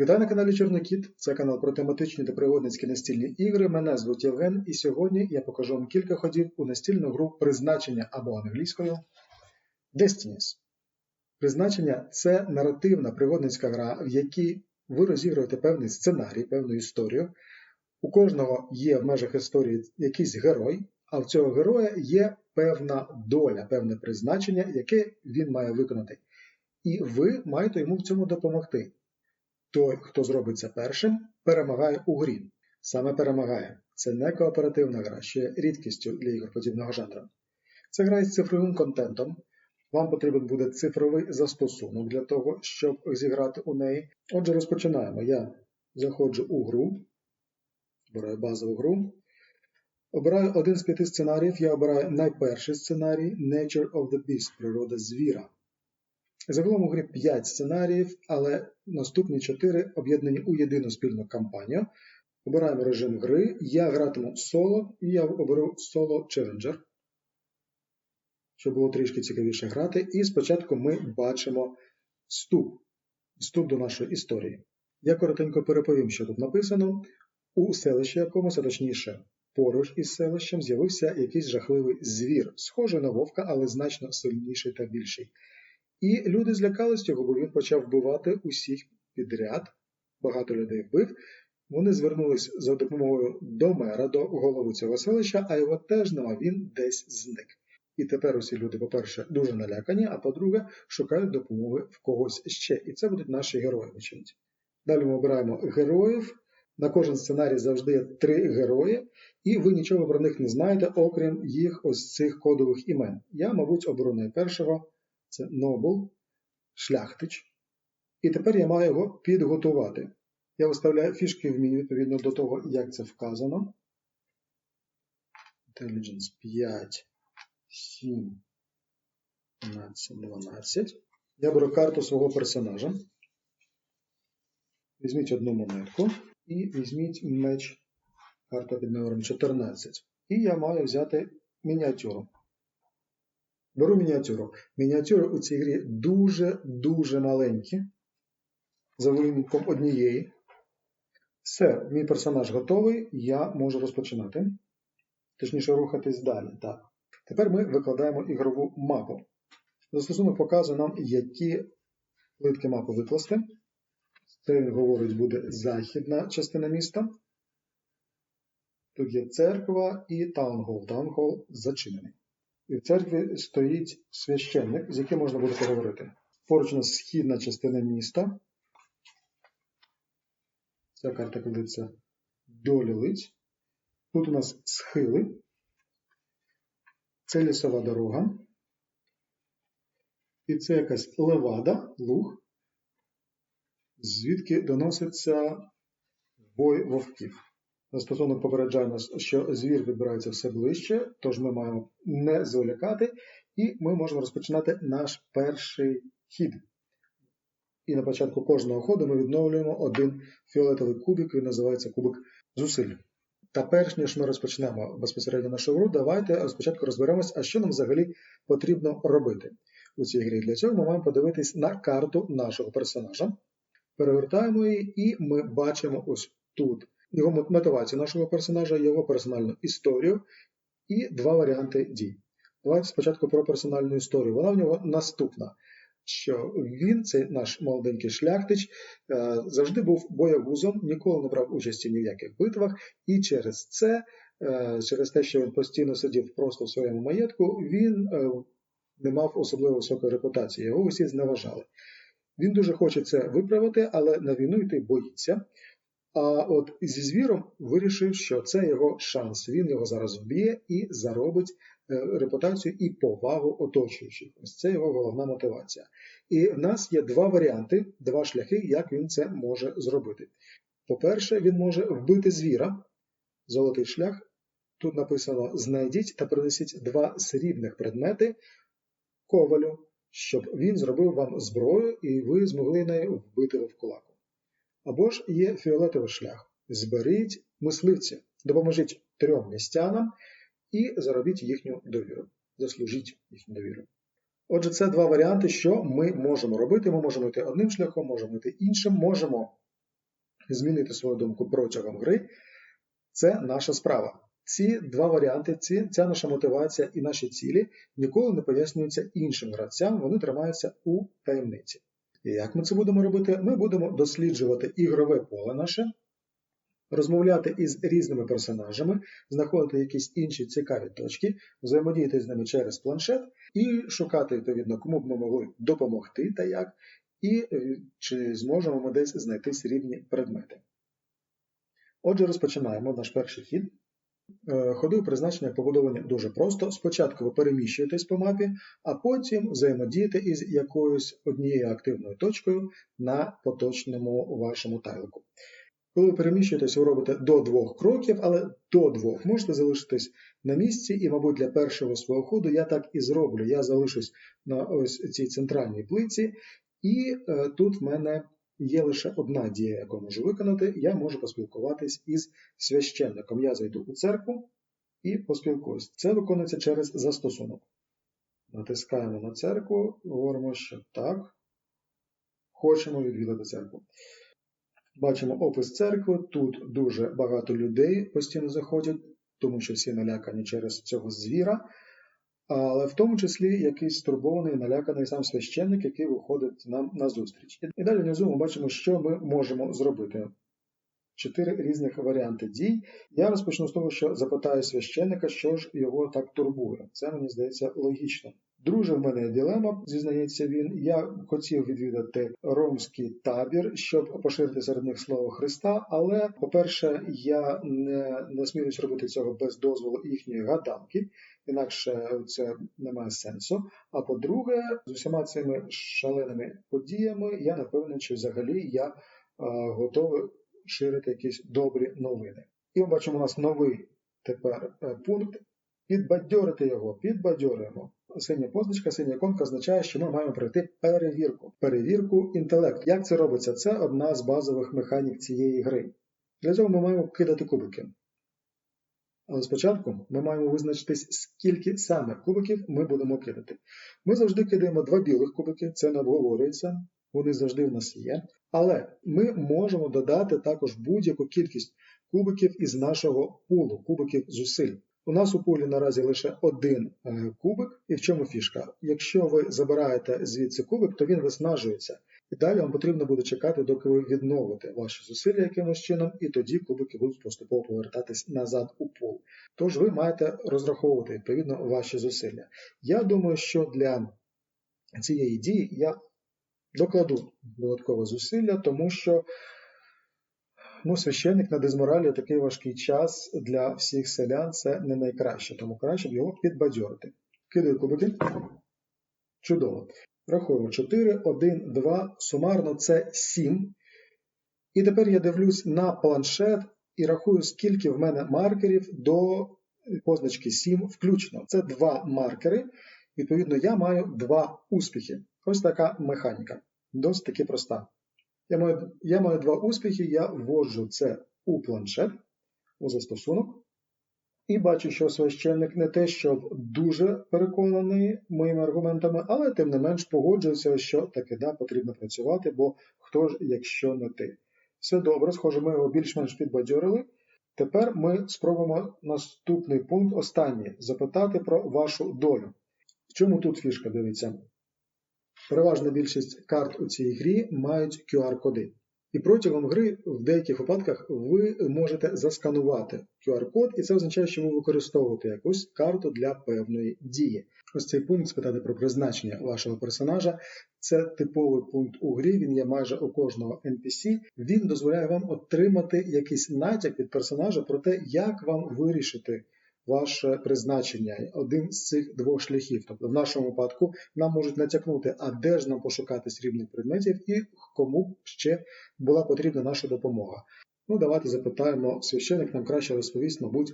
Вітаю на каналі Чорнокіт. Це канал про тематичні та пригодницькі настільні ігри. Мене звуть Євген, і сьогодні я покажу вам кілька ходів у настільну гру призначення або англійською Destinies. Призначення це наративна пригодницька гра, в якій ви розігруєте певний сценарій, певну історію. У кожного є в межах історії якийсь герой, а в цього героя є певна доля, певне призначення, яке він має виконати. І ви маєте йому в цьому допомогти. Той, хто зробить це першим, перемагає у грі. Саме перемагає. Це не кооперативна гра, що є рідкістю для ігор подібного жанру. Це гра із цифровим контентом. Вам потрібен буде цифровий застосунок для того, щоб зіграти у неї. Отже, розпочинаємо. Я заходжу у гру, обираю базову гру. Обираю один з п'яти сценаріїв. Я обираю найперший сценарій Nature of the Beast природа звіра. Загалом у грі 5 сценаріїв, але наступні 4 об'єднані у єдину спільну кампанію. Обираємо режим гри. Я гратиму соло, і я оберу соло Challenger, щоб було трішки цікавіше грати. І спочатку ми бачимо вступ, вступ до нашої історії. Я коротенько переповім, що тут написано. У селищі якомусь, а точніше, поруч із селищем, з'явився якийсь жахливий звір, схожий на вовка, але значно сильніший та більший. І люди злякались цього, бо він почав вбивати усіх підряд. Багато людей вбив. Вони звернулись за допомогою до мера, до голови цього селища, а його теж нема, він десь зник. І тепер усі люди, по-перше, дуже налякані, а по-друге, шукають допомоги в когось ще. І це будуть наші герої, вочевидь. Далі ми обираємо героїв. На кожен сценарій завжди є три герої, і ви нічого про них не знаєте, окрім їх ось цих кодових імен. Я, мабуть, оберу найпершого. Це Нобл, шляхтич. І тепер я маю його підготувати. Я виставляю фішки в меню відповідно до того, як це вказано. Intelligence 5, 7, 12, 12. Я беру карту свого персонажа. Візьміть одну монетку і візьміть меч, карта під номером 14. І я маю взяти мініатюру. Беру мініатюру. Мініатюри у цій грі дуже-дуже маленькі. За винятком однієї. Все, мій персонаж готовий, я можу розпочинати. Точніше, рухатись далі. Так. Тепер ми викладаємо ігрову мапу. Застосунок показує нам, які плитки мапи викласти. Це говорить, буде західна частина міста. Тут є церква і таунхол. Таунхол зачинений. І в церкві стоїть священник, з яким можна буде поговорити. Поруч у нас східна частина міста. Ця карта кладеться до лілиць. Тут у нас схили. Це лісова дорога. І це якась левада, луг, звідки доноситься бой вовків. Застосунок попереджає нас, що звір відбирається все ближче, тож ми маємо не зволікати, і ми можемо розпочинати наш перший хід. І на початку кожного ходу ми відновлюємо один фіолетовий кубик, він називається кубик зусиль. Та перш ніж ми розпочнемо безпосередньо нашу гру, давайте спочатку розберемось, а що нам взагалі потрібно робити у цій грі. Для цього ми маємо подивитись на карту нашого персонажа. Перевертаємо її, і ми бачимо ось тут його мотивацію нашого персонажа, його персональну історію і два варіанти дій. Давайте спочатку про персональну історію. Вона в нього наступна. Що він, цей наш молоденький шляхтич, завжди був боягузом, ніколи не брав участі ні в яких битвах, і через це, через те, що він постійно сидів просто в своєму маєтку, він не мав особливо високої репутації, його усі зневажали. Він дуже хоче це виправити, але на війну йти боїться. А от зі звіром вирішив, що це його шанс. Він його зараз вб'є і заробить репутацію і повагу оточуючих. Ось це його головна мотивація. І в нас є два варіанти, два шляхи, як він це може зробити. По-перше, він може вбити звіра, золотий шлях. Тут написано: знайдіть та принесіть два срібних предмети ковалю, щоб він зробив вам зброю, і ви змогли нею вбити вовкулаку. Або ж є фіолетовий шлях. Зберіть мисливців, допоможіть трьом містянам і заробіть їхню довіру. Заслужіть їхню довіру. Отже, це два варіанти, що ми можемо робити. Ми можемо йти одним шляхом, можемо йти іншим, можемо змінити свою думку протягом гри, це наша справа. Ці два варіанти, ці, ця наша мотивація і наші цілі ніколи не пояснюються іншим гравцям, вони тримаються у таємниці. І як ми це будемо робити? Ми будемо досліджувати ігрове поле наше, розмовляти із різними персонажами, знаходити якісь інші цікаві точки, взаємодіяти з ними через планшет і шукати, відповідно, кому б ми могли допомогти та як, і чи зможемо ми десь знайти срібні предмети. Отже, розпочинаємо наш перший хід. Е, ходи призначення побудовані дуже просто. Спочатку ви переміщуєтесь по мапі, а потім взаємодієте із якоюсь однією активною точкою на поточному вашому тайлику. Коли ви переміщуєтесь, ви робите до двох кроків, але до двох можете залишитись на місці, і, мабуть, для першого свого ходу я так і зроблю. Я залишусь на ось цій центральній плиці, і е, тут в мене є лише одна дія, яку можу виконати. Я можу поспілкуватись із священником. Я зайду у церкву і поспілкуюсь. Це виконується через застосунок. Натискаємо на церкву, говоримо, що так, хочемо відвідати церкву. Бачимо опис церкви. Тут дуже багато людей постійно заходять, тому що всі налякані через цього звіра але в тому числі якийсь стурбований, наляканий сам священник, який виходить нам на зустріч. І далі внизу ми бачимо, що ми можемо зробити. Чотири різних варіанти дій. Я розпочну з того, що запитаю священника, що ж його так турбує. Це мені здається логічно. Друже, в мене дилема, зізнається він. Я хотів відвідати ромський табір, щоб поширити серед них слово Христа. Але, по-перше, я не насмілюсь робити цього без дозволу їхньої гаданки, інакше це не має сенсу. А по-друге, з усіма цими шаленими подіями я не певний, чи взагалі я а, готовий ширити якісь добрі новини. І ми бачимо у нас новий тепер е, пункт. Підбадьорити його, підбадьорюємо. Синя позначка, синя іконка означає, що ми маємо пройти перевірку. Перевірку інтелект. Як це робиться? Це одна з базових механік цієї гри. Для цього ми маємо кидати кубики. Але спочатку ми маємо визначитись, скільки саме кубиків ми будемо кидати. Ми завжди кидаємо два білих кубики, це не обговорюється, вони завжди в нас є. Але ми можемо додати також будь-яку кількість кубиків із нашого пулу, кубиків зусиль. У нас у полі наразі лише один е, кубик, і в чому фішка? Якщо ви забираєте звідси кубик, то він виснажується. І далі вам потрібно буде чекати, доки ви відновите ваші зусилля якимось чином, і тоді кубики будуть поступово повертатись назад у пол. Тож ви маєте розраховувати відповідно ваші зусилля. Я думаю, що для цієї дії я докладу додаткове зусилля, тому що ну, священник на дезморалі такий важкий час для всіх селян це не найкраще, тому краще б його підбадьорити. Кидаю кубики. Чудово. Рахуємо 4, 1, 2, сумарно це 7. І тепер я дивлюсь на планшет і рахую, скільки в мене маркерів до позначки 7 включно. Це два маркери. Відповідно, я маю два успіхи. Ось така механіка. Досить таки проста. Я маю я маю два успіхи, я вводжу це у планшет, у застосунок. І бачу, що священник не те, щоб дуже переконаний моїми аргументами, але тим не менш погоджується, що таки да, потрібно працювати, бо хто ж, якщо не ти. Все добре, схоже, ми його більш-менш підбадьорили. Тепер ми спробуємо наступний пункт, останній, запитати про вашу долю. В чому тут фішка, дивіться? Переважна більшість карт у цій грі мають QR-коди. І протягом гри в деяких випадках ви можете засканувати QR-код, і це означає, що ви використовуєте якусь карту для певної дії. Ось цей пункт спитати про призначення вашого персонажа. Це типовий пункт у грі, він є майже у кожного NPC. Він дозволяє вам отримати якийсь натяк від персонажа про те, як вам вирішити ваше призначення, один з цих двох шляхів. Тобто, в нашому випадку нам можуть натякнути, а де ж нам пошукати срібних предметів і кому ще була потрібна наша допомога. Ну, давайте запитаємо, священик нам краще розповість, мабуть,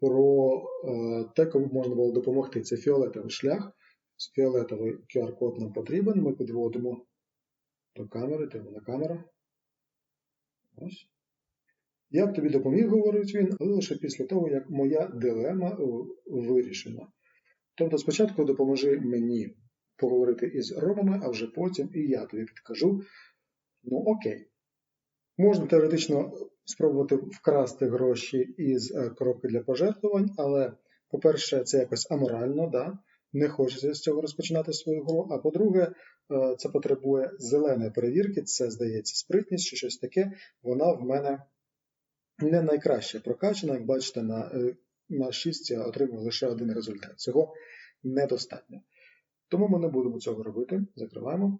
про е, те, кому можна було допомогти. Це фіолетовий шлях. Фіолетовий QR-код нам потрібен. Ми підводимо до камери, на камера. Ось. Я б тобі допоміг, говорить він, але лише після того, як моя дилема вирішена. Тобто спочатку допоможи мені поговорити із ромами, а вже потім і я тобі підкажу. Ну окей. Можна теоретично спробувати вкрасти гроші із е, коробки для пожертвувань, але, по-перше, це якось аморально, да? не хочеться з цього розпочинати свою гру. А по-друге, е, це потребує зеленої перевірки, це здається спритність чи щось таке. Вона в мене не найкраще прокачана. Як бачите, на, е, на 6 я отримав лише один результат. Цього недостатньо. Тому ми не будемо цього робити. Закриваємо.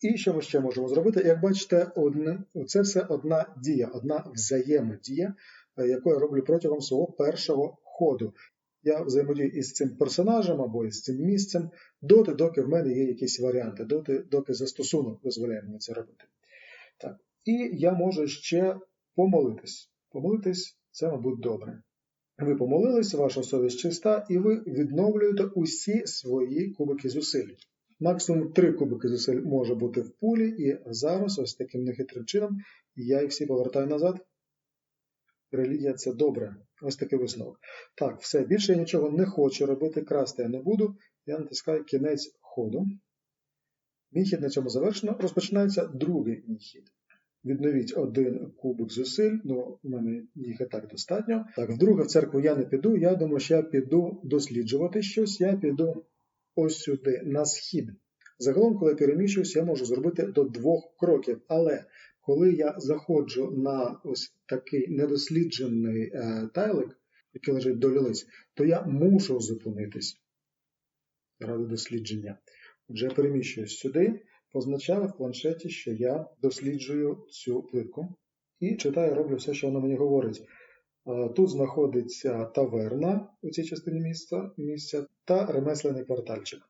І що ми ще можемо зробити? Як бачите, одне, це все одна дія, одна взаємодія, е, яку я роблю протягом свого першого ходу. Я взаємодію із цим персонажем або із цим місцем, доти, доки в мене є якісь варіанти, доти, доки застосунок дозволяє мені це робити. Так. І я можу ще помолитись. Помолитись це, мабуть, добре. Ви помолились, ваша совість чиста, і ви відновлюєте усі свої кубики зусиль. Максимум три кубики зусиль може бути в пулі, і зараз, ось таким нехитрим чином, я їх всі повертаю назад. Релігія це добре. Ось такий висновок. Так, все, більше я нічого не хочу робити, красти я не буду. Я натискаю кінець ходу. Мій хід на цьому завершено. Розпочинається другий мій хід. Відновіть один кубик зусиль, ну, у мене їх і так достатньо. Так, вдруге в церкву я не піду. Я думаю, що я піду досліджувати щось, я піду ось сюди, на схід. Загалом, коли переміщуюсь, я можу зробити до двох кроків. Але коли я заходжу на ось такий недосліджений е, тайлик, який лежить до лілиць, то я мушу зупинитись ради дослідження. Отже, я переміщуюсь сюди, позначаю в планшеті, що я досліджую цю плитку і читаю, роблю все, що воно мені говорить. Е, Тут знаходиться таверна у цій частині міста, місця та ремеслений квартальчик.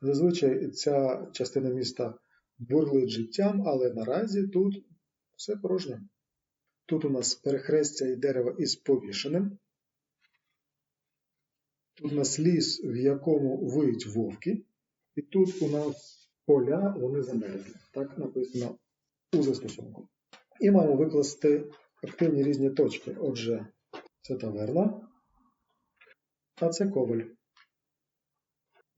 Зазвичай ця частина міста бурлить життям, але наразі тут все порожньо. Тут у нас перехрестя і дерево із повішеним. Тут у нас ліс, в якому виють вовки. І тут у нас поля, вони замерзли. Так написано у застосунку. І маємо викласти активні різні точки. Отже, це таверна, а це коваль.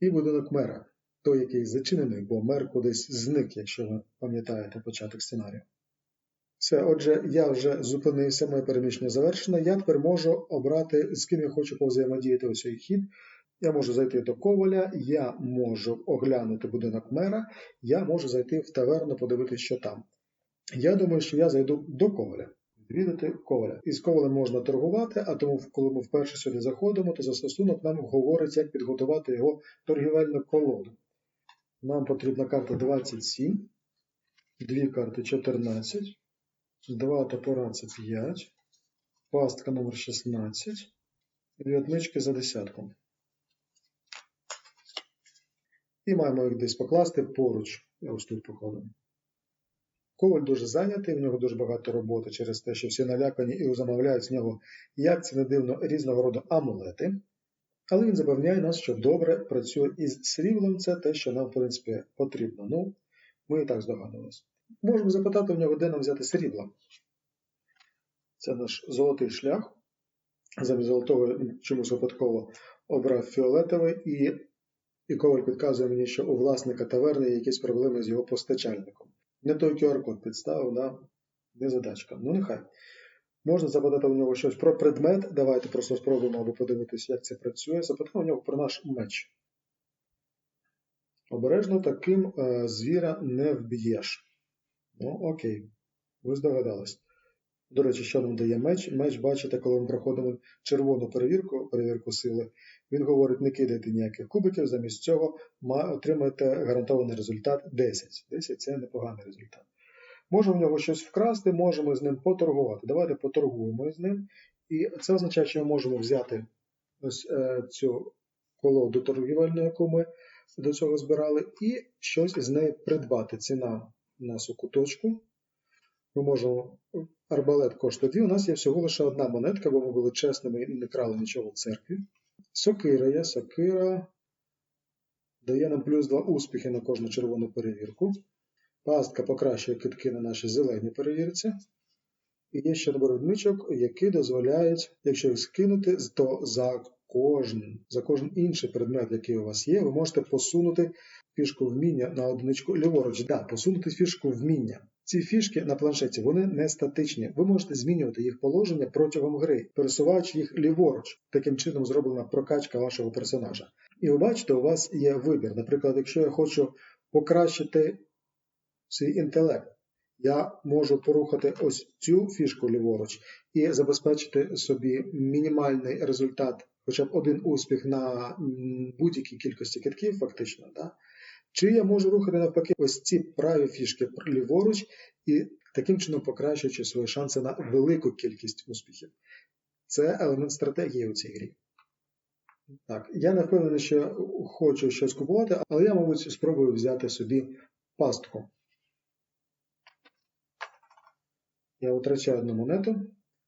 І будинок мера, той, який зачинений, бо мер кудись зник, якщо ви пам'ятаєте початок сценарію. Все, отже, я вже зупинився, моє переміщення завершено. Я тепер можу обрати, з ким я хочу повзаємодіяти у цей хід. Я можу зайти до коваля, я можу оглянути будинок мера, я можу зайти в таверну, подивитися, що там. Я думаю, що я зайду до коваля, відвідати коваля. Із ковалем можна торгувати, а тому, коли ми вперше сюди заходимо, то застосунок нам говорить, як підготувати його торгівельну колоду. Нам потрібна карта 27, дві карти 14, два топора це 5, пастка номер 16, дві отмички за десятку. І маємо їх десь покласти поруч. Ось тут покладу. Коваль дуже зайнятий, в нього дуже багато роботи через те, що всі налякані і замовляють з нього, як це не дивно, різного роду амулети. Але він запевняє нас, що добре працює із сріблом, це те, що нам, в принципі, потрібно. Ну, ми і так здогадувалися. Можемо запитати в нього, де нам взяти срібло. Це наш золотий шлях. Замість золотого чомусь випадково обрав фіолетовий, і, і коваль підказує мені, що у власника таверни є якісь проблеми з його постачальником. Не той QR-код підставив, да? не задачка. Ну, нехай. Можна запитати у нього щось про предмет. Давайте просто спробуємо або подивитися, як це працює. Запитаємо у нього про наш меч. Обережно таким е, звіра не вб'єш. Ну, окей, ви здогадались. До речі, що нам дає меч? Меч, бачите, коли ми проходимо червону перевірку, перевірку сили, він говорить, не кидайте ніяких кубиків, замість цього отримаєте гарантований результат 10. 10 це непоганий результат. Можемо в нього щось вкрасти, можемо з ним поторгувати. Давайте поторгуємо з ним. І це означає, що ми можемо взяти ось е, цю колоду торгівельну, яку ми до цього збирали, і щось з неї придбати. Ціна у нас у куточку. Ми можемо. Арбалет коштує 2. У нас є всього лише одна монетка, бо ми були чесними і не крали нічого в церкві. Сокира є, сокира дає нам плюс 2 успіхи на кожну червону перевірку. Пастка покращує китки на нашій зеленій перевірці. І є ще набор відмичок, які дозволяють, якщо їх скинути, то за кожен, за кожен інший предмет, який у вас є, ви можете посунути фішку вміння на одиничку ліворуч. Да, посунути фішку вміння. Ці фішки на планшеті вони не статичні. Ви можете змінювати їх положення протягом гри, пересуваючи їх ліворуч. Таким чином зроблена прокачка вашого персонажа. І ви бачите, у вас є вибір. Наприклад, якщо я хочу покращити свій інтелект, я можу порухати ось цю фішку ліворуч і забезпечити собі мінімальний результат, хоча б один успіх на будь-якій кількості китків, фактично. Да? Чи я можу рухати навпаки ось ці праві фішки ліворуч і таким чином покращуючи свої шанси на велику кількість успіхів. Це елемент стратегії у цій грі. Так, я не впевнений, що хочу щось купувати, але я, мабуть, спробую взяти собі пастку. Я витрачаю одну монету,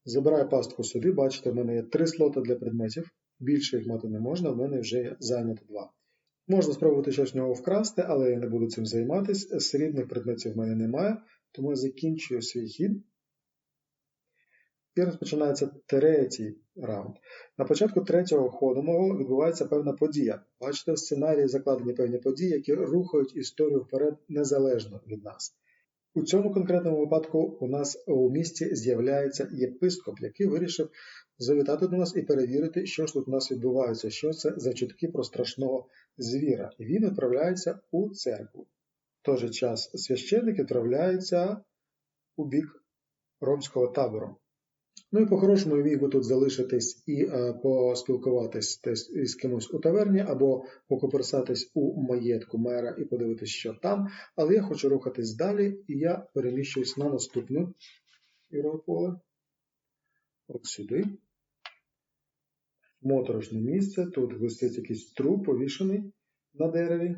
забираю пастку собі, бачите, в мене є три слоти для предметів. Більше їх мати не можна, в мене вже зайнято два. Можна спробувати щось в нього вкрасти, але я не буду цим займатися. Срібних предметів в мене немає, тому я закінчую свій хід. І розпочинається третій раунд. На початку третього ходу мого відбувається певна подія. Бачите, в сценарії закладені певні події, які рухають історію вперед незалежно від нас. У цьому конкретному випадку у нас у місті з'являється єпископ, який вирішив завітати до нас і перевірити, що ж тут у нас відбувається, що це за чутки про страшного звіра. І він відправляється у церкву. В той же час священник відправляється у бік ромського табору. Ну і по-хорошому міг би тут залишитись і е, поспілкуватись десь із кимось у таверні, або покоперсатись у маєтку мера і подивитись, що там. Але я хочу рухатись далі, і я переміщуюсь на наступне ігрове поле. От сюди. Моторошне місце. Тут висить якийсь труп повішений на дереві.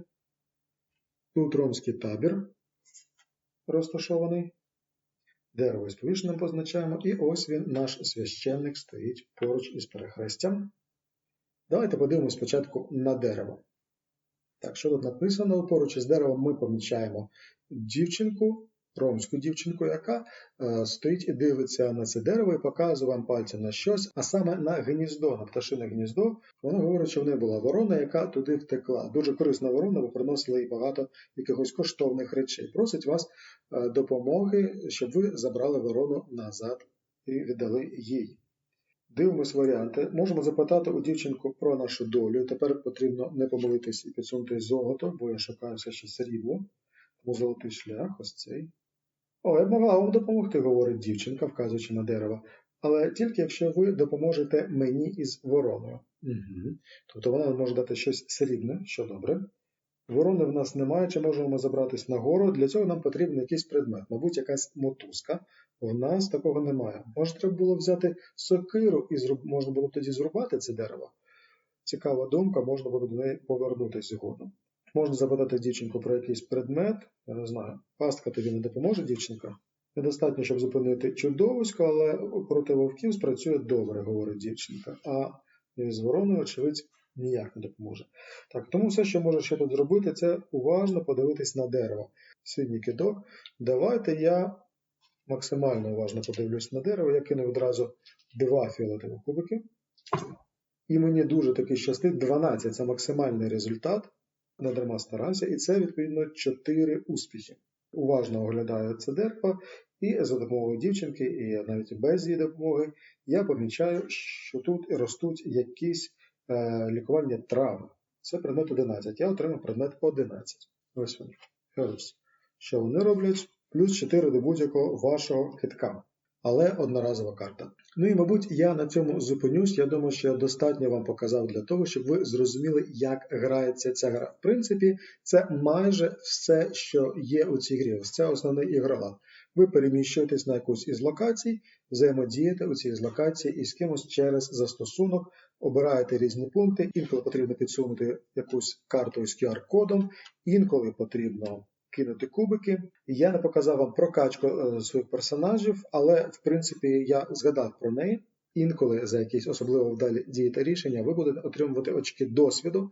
Тут ромський табір розташований. Дерево із повішеним позначаємо, і ось він, наш священник, стоїть поруч із перехрестям. Давайте подивимось спочатку на дерево. Так, що тут написано? Поруч із деревом ми помічаємо дівчинку, ромську дівчинку, яка е, стоїть і дивиться на це дерево і показує вам пальцем на щось, а саме на гніздо, на пташине гніздо. Вона говорить, що в неї була ворона, яка туди втекла. Дуже корисна ворона, бо приносила їй багато якихось коштовних речей. Просить вас е, допомоги, щоб ви забрали ворону назад і віддали їй. Дивимось варіанти. Можемо запитати у дівчинку про нашу долю. Тепер потрібно не помилитись і підсунути золото, бо я шукаю все ще срібло. Тому золотий шлях, ось цей. О, я б могла вам допомогти, говорить дівчинка, вказуючи на дерево. Але тільки якщо ви допоможете мені із вороною. Угу. Тобто вона може дати щось срібне, що добре. Ворони в нас немає, чи можемо ми забратись нагору. Для цього нам потрібен якийсь предмет, мабуть, якась мотузка. В нас такого немає. Може, треба було взяти сокиру і зруб... можна було б тоді зрубати це дерево. Цікава думка, можна буде до неї повернутися згодом. Можна запитати дівчинку про якийсь предмет, я не знаю, пастка тобі не допоможе, дівчинка. Недостатньо, щоб зупинити чудовисько, але проти вовків спрацює добре, говорить дівчинка. А з вороною, очевидь, ніяк не допоможе. Так, тому все, що може ще тут зробити, це уважно подивитись на дерево. Синій кидок. Давайте я максимально уважно подивлюсь на дерево, я кину відразу два фіолетові кубики. І мені дуже таки щастить 12 це максимальний результат. Не дарма старався, і це, відповідно, 4 успіхи. Уважно оглядаю це дерево, і за допомогою дівчинки, і навіть без її допомоги, я помічаю, що тут ростуть якісь е, лікувальні трави. Це предмет 11. Я отримав предмет 11. Ось він. Що вони роблять? Плюс 4 до будь-якого вашого китка. Але одноразова карта. Ну і, мабуть, я на цьому зупинюсь. Я думаю, що я достатньо вам показав для того, щоб ви зрозуміли, як грається ця гра. В принципі, це майже все, що є у цій грі. Ось це основний ігролад. Ви переміщуєтесь на якусь із локацій, взаємодієте у цій локації із кимось через застосунок, обираєте різні пункти, інколи потрібно підсунути якусь карту із QR-кодом, інколи потрібно кинути кубики. Я не показав вам прокачку е, своїх персонажів, але в принципі я згадав про неї. Інколи за якісь особливо вдалі дії та рішення ви будете отримувати очки досвіду,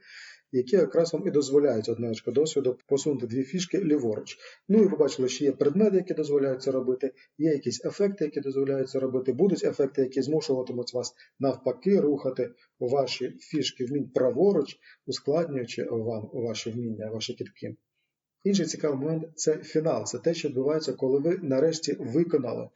які якраз вам і дозволяють одне очко досвіду посунути дві фішки ліворуч. Ну і ви бачили, що є предмети, які дозволяють це робити, є якісь ефекти, які дозволяють це робити. Будуть ефекти, які змушуватимуть вас навпаки рухати ваші фішки вмінь праворуч, ускладнюючи вам ваші вміння, ваші кітки. Інший цікавий момент це фінал. Це те, що відбувається, коли ви нарешті виконали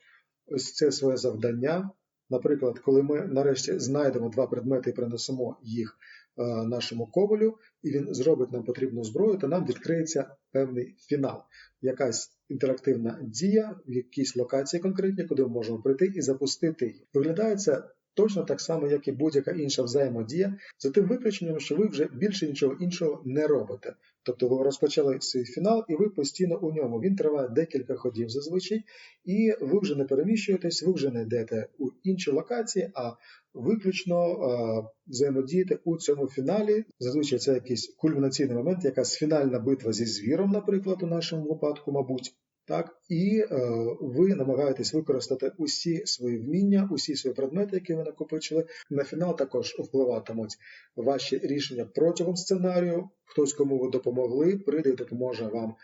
ось це своє завдання. Наприклад, коли ми нарешті знайдемо два предмети і принесемо їх е, нашому ковалю, і він зробить нам потрібну зброю, то нам відкриється певний фінал, якась інтерактивна дія в якійсь локації конкретній, куди ми можемо прийти і запустити її. Виглядає це точно так само, як і будь-яка інша взаємодія, за тим виключенням, що ви вже більше нічого іншого не робите. Тобто ви розпочали свій фінал, і ви постійно у ньому. Він триває декілька ходів зазвичай, і ви вже не переміщуєтесь, ви вже не йдете у інші локації, а виключно е, взаємодієте у цьому фіналі. Зазвичай це якийсь кульмінаційний момент, якась фінальна битва зі звіром, наприклад, у нашому випадку, мабуть. Так, і е, ви намагаєтесь використати усі свої вміння, усі свої предмети, які ви накопичили. На фінал також впливатимуть ваші рішення протягом сценарію. Хтось, кому ви допомогли, прийде і допоможе вам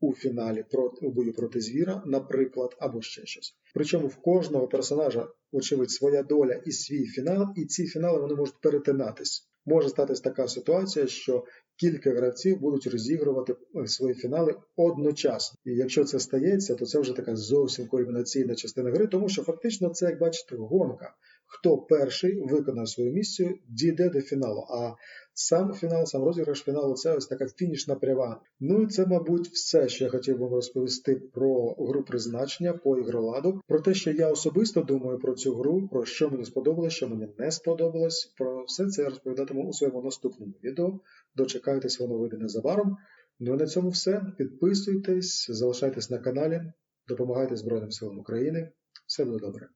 у фіналі проти у бою проти звіра, наприклад, або ще щось. Причому в кожного персонажа, очевидь, своя доля і свій фінал, і ці фінали вони можуть перетинатись. Може статись така ситуація, що кілька гравців будуть розігрувати е, свої фінали одночасно. І якщо це стається, то це вже така зовсім кульмінаційна частина гри, тому що фактично це, як бачите, гонка. Хто перший виконає свою місію, дійде до фіналу. А сам фінал, сам розіграш фіналу це ось така фінішна прява. Ну і це, мабуть, все, що я хотів вам розповісти про гру призначення по ігроладу. Про те, що я особисто думаю про цю гру, про що мені сподобалось, що мені не сподобалось. Про все це я розповідатиму у своєму наступному відео. Дочекайтесь, воно вийде незабаром. Ну і на цьому все. Підписуйтесь, залишайтесь на каналі, допомагайте Збройним силам України. Все буде добре.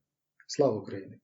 Слава Україні!